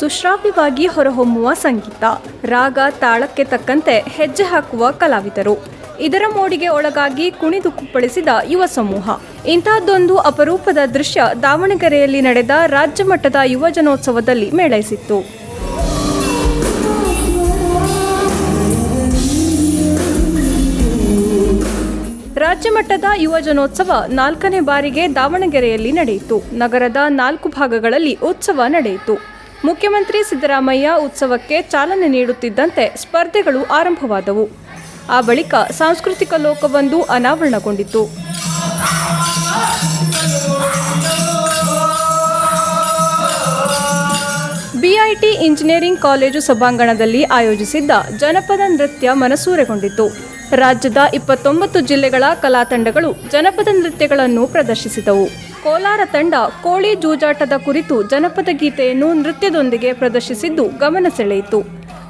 ಸುಶ್ರಾವ್ಯವಾಗಿ ಹೊರಹೊಮ್ಮುವ ಸಂಗೀತ, ರಾಗ ತಾಳಕ್ಕೆ ತಕ್ಕಂತೆ ಹೆಜ್ಜೆ ಹಾಕುವ ಕಲಾವಿದರು. ಇದರ ಮೋಡಿಗೆ ಒಳಗಾಗಿ ಕುಣಿದು ಕುಪ್ಪಳಿಸಿದ ಯುವ ಸಮೂಹ. ಇಂತಹದ್ದೊಂದು ಅಪರೂಪದ ದೃಶ್ಯ ದಾವಣಗೆರೆಯಲ್ಲಿ ನಡೆದ ರಾಜ್ಯ ಮಟ್ಟದ ಯುವಜನೋತ್ಸವದಲ್ಲಿ ಮೇಳೈಸಿತ್ತು. ರಾಜ್ಯ ಮಟ್ಟದ ಯುವಜನೋತ್ಸವ ನಾಲ್ಕನೇ ಬಾರಿಗೆ ದಾವಣಗೆರೆಯಲ್ಲಿ ನಡೆಯಿತು. ನಗರದ ನಾಲ್ಕು ಭಾಗಗಳಲ್ಲಿ ಉತ್ಸವ ನಡೆಯಿತು. ಮುಖ್ಯಮಂತ್ರಿ ಸಿದ್ದರಾಮಯ್ಯ ಉತ್ಸವಕ್ಕೆ ಚಾಲನೆ ನೀಡುತ್ತಿದ್ದಂತೆ ಸ್ಪರ್ಧೆಗಳು ಆರಂಭವಾದವು. ಆ ಬಳಿಕ ಸಾಂಸ್ಕೃತಿಕ ಲೋಕವೊಂದು ಅನಾವರಣಗೊಂಡಿತು ಬಿಐಟಿ ಇಂಜಿನಿಯರಿಂಗ್ ಕಾಲೇಜು ಸಭಾಂಗಣದಲ್ಲಿ ಆಯೋಜಿಸಿದ್ದ ಜನಪದ ನೃತ್ಯ ಮನಸೂರೆಗೊಂಡಿತು ರಾಜ್ಯದ ಇಪ್ಪತ್ತೊಂಬತ್ತು ಜಿಲ್ಲೆಗಳ ಕಲಾತಂಡಗಳು ಜನಪದ ನೃತ್ಯಗಳನ್ನು ಪ್ರದರ್ಶಿಸಿದವು. ಕೋಲಾರ ತಂಡ ಕೋಳಿ ಜೂಜಾಟದ ಕುರಿತು ಜನಪದ ಗೀತೆಯನ್ನು ನೃತ್ಯದೊಂದಿಗೆ ಪ್ರದರ್ಶಿಸಿದ್ದು ಗಮನ ಸೆಳೆಯಿತು.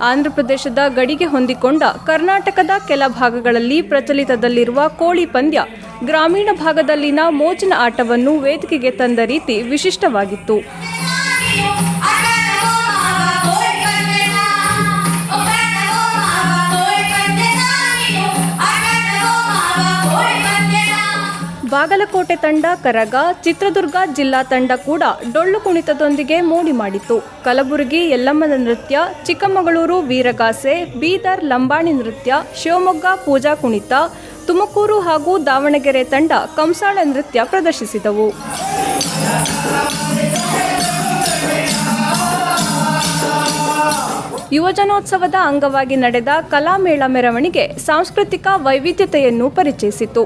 ಆಂಧ್ರಪ್ರದೇಶದ ಗಡಿಗೆ ಹೊಂದಿಕೊಂಡ ಕರ್ನಾಟಕದ ಕೆಲ ಭಾಗಗಳಲ್ಲಿ ಪ್ರಚಲಿತದಲ್ಲಿರುವ ಕೋಳಿ ಪಂದ್ಯ ಗ್ರಾಮೀಣ ಭಾಗದಲ್ಲಿನ ಮೋಜಿನ ಆಟವನ್ನು ವೇದಿಕೆಗೆ ತಂದ ರೀತಿ ವಿಶಿಷ್ಟವಾಗಿತ್ತು. ಬಾಗಲಕೋಟೆ ತಂಡ, ಕರಗ, ಚಿತ್ರದುರ್ಗ ಜಿಲ್ಲಾ ತಂಡ ಕೂಡ ಡೊಳ್ಳು ಕುಣಿತದೊಂದಿಗೆ ಮೋಡಿ ಮಾಡಿತು ಕಲಬುರಗಿ, ಯಲ್ಲಮ್ಮನ ನೃತ್ಯ, ಚಿಕ್ಕಮಗಳೂರು, ವೀರಗಾಸೆ, ಬೀದರ್, ಲಂಬಾಣಿ ನೃತ್ಯ, ಶಿವಮೊಗ್ಗ, ಪೂಜಾ ಕುಣಿತ, ತುಮಕೂರು ಹಾಗೂ ದಾವಣಗೆರೆ ತಂಡ ಕಂಸಾಳ ನೃತ್ಯ ಪ್ರದರ್ಶಿಸಿದವು. ಯುವಜನೋತ್ಸವದ ಅಂಗವಾಗಿ ನಡೆದ ಕಲಾಮೇಳ ಮೆರವಣಿಗೆ ಸಾಂಸ್ಕೃತಿಕ ವೈವಿಧ್ಯತೆಯನ್ನು ಪರಿಚಯಿಸಿತು.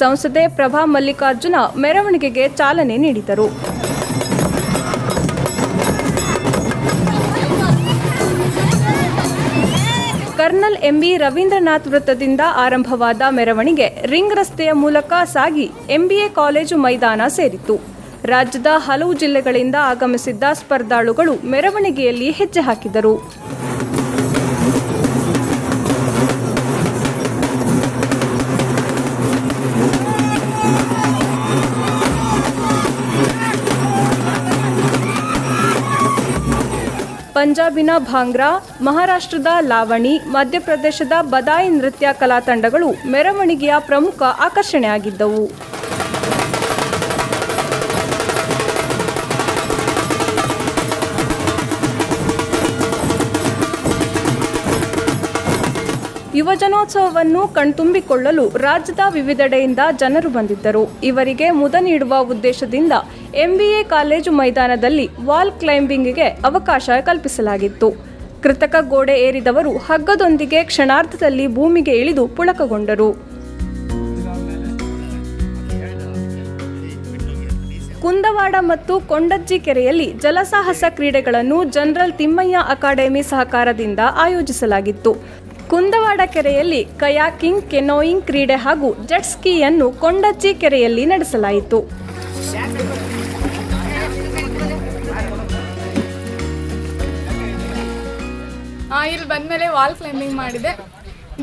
ಸಂಸದೆ ಪ್ರಭಾ ಮಲ್ಲಿಕಾರ್ಜುನ ಮೆರವಣಿಗೆಗೆ ಚಾಲನೆ ನೀಡಿದರು. ಕರ್ನಲ್ ಎಂಬಿ ರವೀಂದ್ರನಾಥ್ ವೃತ್ತದಿಂದ ಆರಂಭವಾದ ಮೆರವಣಿಗೆ ರಿಂಗ್ ರಸ್ತೆಯ ಮೂಲಕ ಸಾಗಿ ಎಂಬಿಎ ಕಾಲೇಜು ಮೈದಾನ ಸೇರಿತು ರಾಜ್ಯದ ಹಲವು ಜಿಲ್ಲೆಗಳಿಂದ ಆಗಮಿಸಿದ್ದ ಸ್ಪರ್ಧಾಳುಗಳು ಮೆರವಣಿಗೆಯಲ್ಲಿ ಹೆಜ್ಜೆ ಹಾಕಿದರು. ಪಂಜಾಬಿನ ಭಾಂಗ್ರಾ ಮಹಾರಾಷ್ಟ್ರದ ಲಾವಣಿ ಮಧ್ಯಪ್ರದೇಶದ ಬದಾಯಿ ನೃತ್ಯ ಕಲಾ ತಂಡಗಳು ಮೆರವಣಿಗೆಯ ಪ್ರಮುಖ ಆಕರ್ಷಣೆಯಾಗಿದ್ದವು. ಯುವಜನೋತ್ಸವವನ್ನು ಕಣ್ತುಂಬಿಕೊಳ್ಳಲು ರಾಜ್ಯದ ವಿವಿಧೆಡೆಯಿಂದ ಜನರು ಬಂದಿದ್ದರು. ಇವರಿಗೆ ಮುದ ನೀಡುವ ಉದ್ದೇಶದಿಂದ ಎಂಬಿಎ ಕಾಲೇಜು ಮೈದಾನದಲ್ಲಿ ವಾಲ್ ಕ್ಲೈಂಬಿಂಗ್ಗೆ ಅವಕಾಶ ಕಲ್ಪಿಸಲಾಗಿತ್ತು. ಕೃತಕ ಗೋಡೆ ಏರಿದವರು ಹಗ್ಗದೊಂದಿಗೆ ಕ್ಷಣಾರ್ಧದಲ್ಲಿ ಭೂಮಿಗೆ ಇಳಿದು ಪುಳಕಗೊಂಡರು. ಕುಂದವಾಡ ಮತ್ತು ಕೊಂಡಜ್ಜಿ ಕೆರೆಯಲ್ಲಿ ಜಲಸಾಹಸ ಕ್ರೀಡೆಗಳನ್ನು ಜನರಲ್ ತಿಮ್ಮಯ್ಯ ಅಕಾಡೆಮಿ ಸಹಕಾರದಿಂದ ಆಯೋಜಿಸಲಾಗಿತ್ತು. ಕುಂದವಾಡ ಕೆರೆಯಲ್ಲಿ ಕಯಾಕಿಂಗ್, ಕೆನೋಯಿಂಗ್ ಕ್ರೀಡೆ ಹಾಗೂ ಜೆಟ್ ಸ್ಕೀಯನ್ನು ಕೊಂಡಜ್ಜಿ ಕೆರೆಯಲ್ಲಿ ನಡೆಸಲಾಯಿತು. ಇಲ್ಲಿ ಬಂದಮೇಲೆ ವಾಲ್ ಕ್ಲೈಂಬಿಂಗ್ ಮಾಡಿದೆ.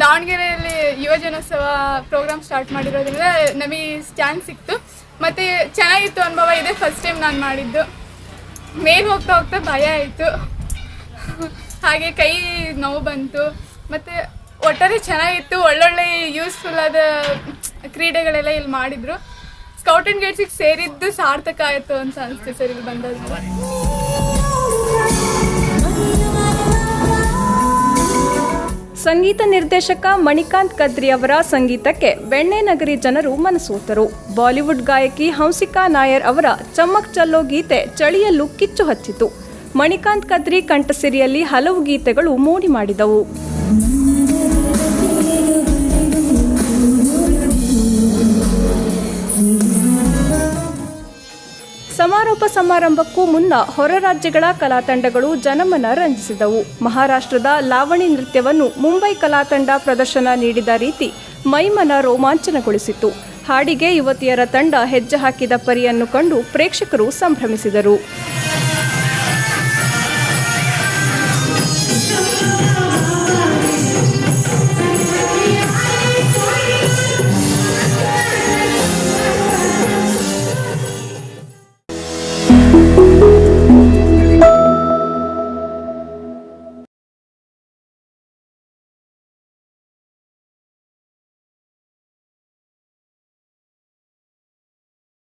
ದಾವಣಗೆರೆಯಲ್ಲಿ ಯುವಜನೋತ್ಸವ ಪ್ರೋಗ್ರಾಮ್ ಸ್ಟಾರ್ಟ್ ಮಾಡಿರೋದ್ರಿಂದ ನಮಗೆ ಚಾನ್ಸ್ ಸಿಕ್ತು. ಮತ್ತು ಚೆನ್ನಾಗಿತ್ತು ಅನುಭವ ಇದೆ ಫಸ್ಟ್ ಟೈಮ್ ನಾನು ಮಾಡಿದ್ದು. ಮೇಲೆ ಹೋಗ್ತಾ ಹೋಗ್ತಾ ಭಯ ಆಯಿತು. ಹಾಗೆ ಕೈ ನೋವು ಬಂತು. ಮತ್ತು ಒಟ್ಟಾರೆ ಚೆನ್ನಾಗಿತ್ತು, ಒಳ್ಳೊಳ್ಳೆ ಯೂಸ್ಫುಲ್ ಆದ ಕ್ರೀಡೆಗಳೆಲ್ಲ ಇಲ್ಲಿ ಮಾಡಿದ್ರು. ಸ್ಕೌಟ್ ಗೈಡ್ಸಿಗೆ ಸೇರಿದ್ದು ಸಾರ್ಥಕ ಆಯಿತು ಅಂತ ಅನಿಸ್ತು ಸರ್ ಇಲ್ಲಿ ಬಂದದ್ದು ಸಂಗೀತ ನಿರ್ದೇಶಕ ಮಣಿಕಾಂತ್ ಕದ್ರಿ ಅವರ ಸಂಗೀತಕ್ಕೆ ಬೆಣ್ಣೆನಗರಿ ಜನರು ಮನಸೋತರು. ಬಾಲಿವುಡ್ ಗಾಯಕಿ ಹಂಸಿಕಾ ನಾಯರ್ ಅವರ ಚಮ್ಮಕ್ ಚಲ್ಲೋ ಗೀತೆ ಚಳಿಯಲ್ಲೂ ಕಿಚ್ಚು ಹಚ್ಚಿತು. ಮಣಿಕಾಂತ್ ಕದ್ರಿ ಕಂಠಸಿರಿಯಲ್ಲಿ ಹಲವು ಗೀತೆಗಳು ಮೂಡಿ ಮಾಡಿದವು. ಸಮಾರೋಪ ಸಮಾರಂಭಕ್ಕೂ ಮುನ್ನ ಹೊರ ರಾಜ್ಯಗಳ ಕಲಾ ತಂಡಗಳು ಜನಮನ ರಂಜಿಸಿದವು. ಮಹಾರಾಷ್ಟ್ರದ ಲಾವಣಿ ನೃತ್ಯವನ್ನು ಮುಂಬೈ ಕಲಾತಂಡ ಪ್ರದರ್ಶನ ನೀಡಿದ ರೀತಿ ಮೈಮನ ರೋಮಾಂಚನಗೊಳಿಸಿತು. ಹಾಡಿಗೆ ಯುವತಿಯರ ತಂಡ ಹೆಜ್ಜೆ ಹಾಕಿದ ಪರಿಯನ್ನು ಕಂಡು ಪ್ರೇಕ್ಷಕರು ಸಂಭ್ರಮಿಸಿದರು.